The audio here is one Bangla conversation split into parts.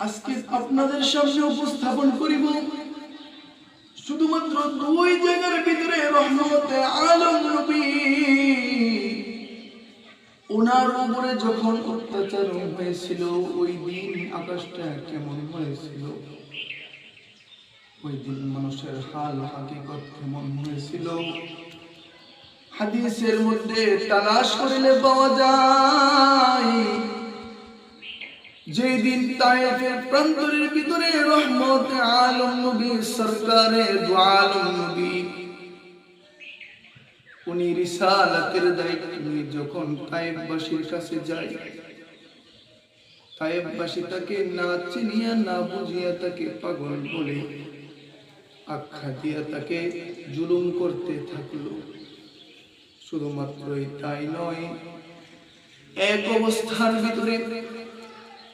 আজকে আপনাদের সামনে উপস্থাপন করিব। শুধুমাত্র দুই জায়গার ভিতরে রহমতে আলম ওনার উপরে যখন অত্যাচার হয়েছিল, ওই দিন আকাশটা কেমন হয়েছিল? ওই দিন মানুষের হাল হাকিকত কেমন হয়েছিল? হাদিসের মধ্যে তালাশ করিলে পাওয়া যায় যেই দিন তায়েফের প্রান্তরের ভিতরে রহমত আলম নবী, সরকারে আলম নবী। উনি রিসালাতের দায়িত্ব নিয়ে যখন তায়েববাসীর কাছে যায় তায়েববাসী তাকে না চিনিয়া, না বুঝিয়া তাকে পাগল বলে আখ্যা দিয়া তাকে জুলুম করতে থাকল। শুধুমাত্রই তাই নয়, এক অবস্থার ভিতরে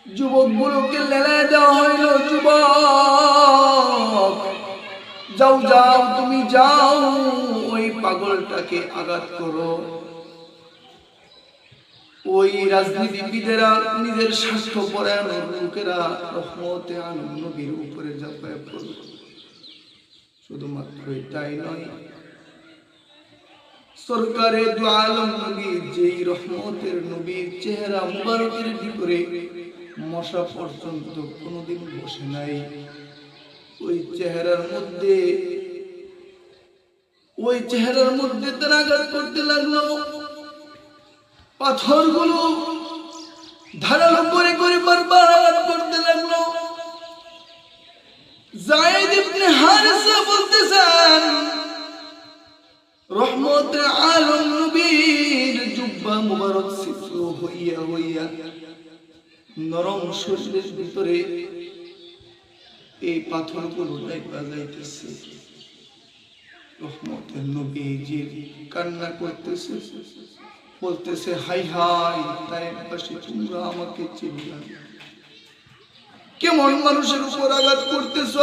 যুবকগুলোকে লেলায় দেওয়া হইল, যুবক। যাও যাও, তুমি যাও, ওই পাগলটাকে আঘাত করো। ওই রাজনীতিবিদেরা নিজের স্বার্থ পরায়ণ লোকেরা রহমতে উপরে ঝাঁপায় পড়ল। শুধুমাত্র তাই নয়, সরকারে দু আলম যেই রহমতের নবীর চেহারা মুবারকের ভিতরে মশা পর্যন্ত কোনোদিন বসে নাই। ওই চেহারার মধ্যে, ওই চেহারার মধ্যে তারা করতে লাগল। পাথরগুলো ধারালো করে করে বারবার আঘাত করতে লাগল। জায়েদ ইবনে হারিসা বলতেছেন, রহমত আলম নবীর জুব্বা মুবারক সিদ্ধ হইয়া হইয়া নরম শরীরের ভিতরে এই পাথরগুলো ডাইবা যাইতেছে। রহমতের নবীজির কান্না করতেছে, বলতেছে, হাই হাই তাই পাশে তোমরা আমাকে কেমন মানুষের উপর আঘাত করতেছ?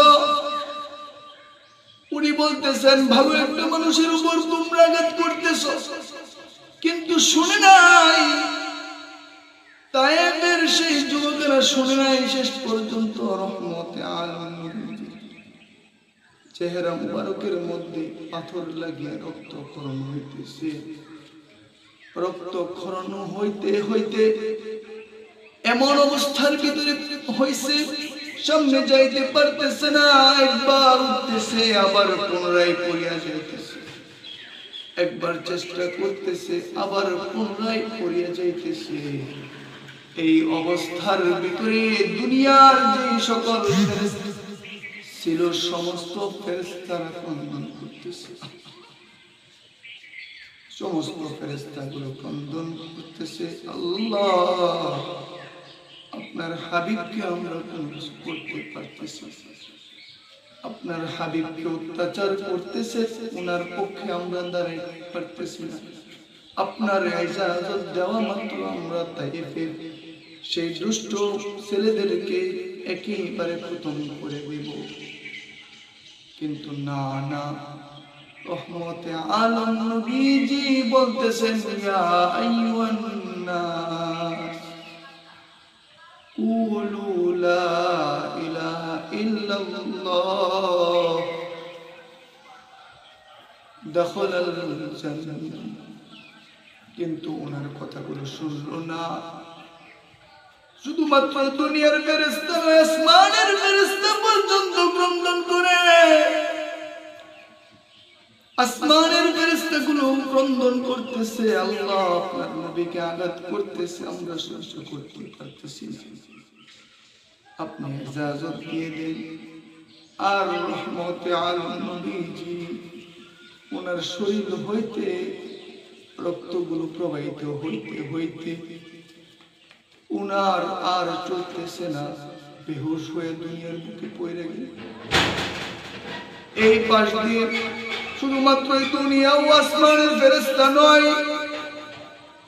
উনি বলতেছেন, ভালো একটা মানুষের উপর তোমরা আঘাত করতেছ, কিন্তু শুনে নাই সেই যুবকেরা শুনে নাই, শেষ পর্যন্ত রহমতে আলম চেহারা মুবারকের মধ্যে পাথর লাগিয়ে রক্তক্ষরণ হইতেছে। রক্তক্ষরণ হইতে হইতে এমন অবস্থার ভিতরে হইছে, সামনে যাইতে পারতেছে না, একবার উঠতেছে, আবার পুনরায় পড়িয়া যাইতেছে। একবার চেষ্টা করতেছে, আবার পুনরায় পড়িয়া যাইতেছে। এই অবস্থার ভিতরে দুনিয়ার যে সকল ছিল, সমস্ত ফেরেস্তারা ক্রন্দন করতেছে। সমস্ত ফেরেস্তাগুলো ক্রন্দন করতেছে। আল্লাহ, আপনার হাবিবকে আমরা কোনো করতে পারতেছি। আপনার হাবিবকে অত্যাচার করতেছে ওনার পক্ষে আমরা দাঁড়াইতে পারতেছি না। আপনার ইজাজত দেওয়া মাত্র আমরা তাইফে সেই দুষ্ট ছেলেদেরকে একেবারে খতম করে দেব। কিন্তু না না, রহমতে আলম নবীজি বলতেছেন কিন্তু ওনার কথাগুলো শুনলো না। শুধুমাত্র দুনিয়ার আসমানের পর্যন্ত ক্রন্দন করে। আসমানেরগুলো ক্রন্দন করতেছে, আল্লাহ আপনার নবীকে আঘাত করতেছে, আমরা সহ্য করতে পারতেছি আপনি ইজাজত দিয়ে দেন। আর রহমতে আলম নবীজি ওনার শরীর হইতে, রক্তগুলো প্রবাহিত হইতে হইতে উনার আর চলতেছে না। বেহুশ হয়ে দুনিয়ার বুকে পড়ে গেল। এই পাশ দিয়ে শুধুমাত্র দুনিয়া ও আসমানের ফেরেস্তা নয়,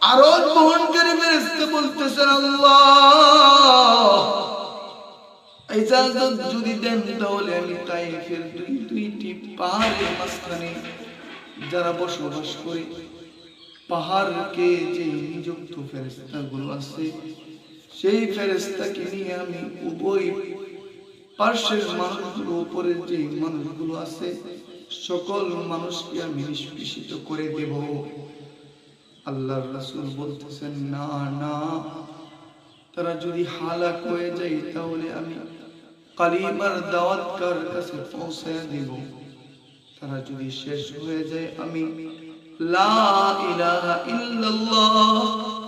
আরও বহনকারী ফেরেস্তা বলতেছেন, আল্লাহ! ইজাজত যদি দেন তাহলে আমি তাইফের দুই দুইটি পাহাড়ের মাঝখানে যারা বসবাস করে, পাহাড়কে যে নিযুক্ত ফেরেস্তাগুলো আছে সেই ফেরেস্তাকে নিয়ে আমি উভয় পার্শ্বের মানুষগুলো উপরে যে মানুষগুলো আছে, সকল মানুষকে আমি নিষ্পেষিত করে দেব। আল্লাহর রাসূল বলতেছেন, না না, তারা যদি হালাক হয়ে যায় তাহলে আমি কালিমার দাওয়াত কার কাছে পৌঁছায় দিব? তারা যদি শেষ হয়ে যায়, আমি লা ইলাহা ইল্লাল্লাহ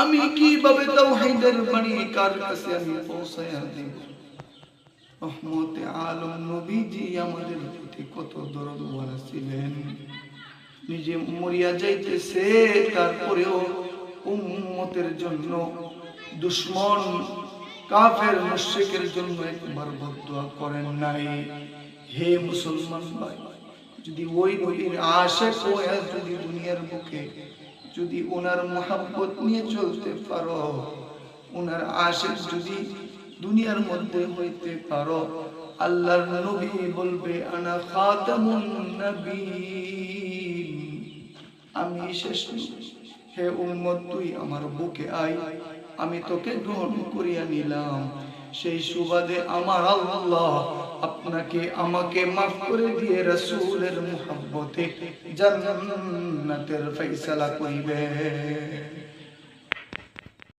আমি কীভাবে তাওহীদের বাণী কার কাছে আমি পৌঁছায়া দেব? রহমতে আলম নবীজি আমাদের প্রতি কত দরদওয়ালা ছিলেন। নিজে মরিয়া যাইতেছে, তারপরেও উম্মতের জন্য, দুশ্মন, কাফের, মুশরিকের জন্য একবার বদুয়া করেন নাই। হে মুসলমান ভাই, যদি ওই নবীর আশা হয়ে যদি দুনিয়ার বুকে যদি ওনার মোহাব্বত নিয়ে চলতে পারো, ওনার আশা যদি দুনিয়ার মধ্যে হইতে পারো, আল্লাহর নবী বলবে, আনা খাতামুন নবীন আমি শেষ হে উম্মত, তুই আমার বুকে আয়। আমি তোকে গ্রহণ করিয়া নিলাম। সেই সুবাদে আমার আল্লাহ আপনাকে আমাকে মাফ করে দিয়ে রাসূলের মুহাব্বতে জান্নাতের ফয়সালা করিবে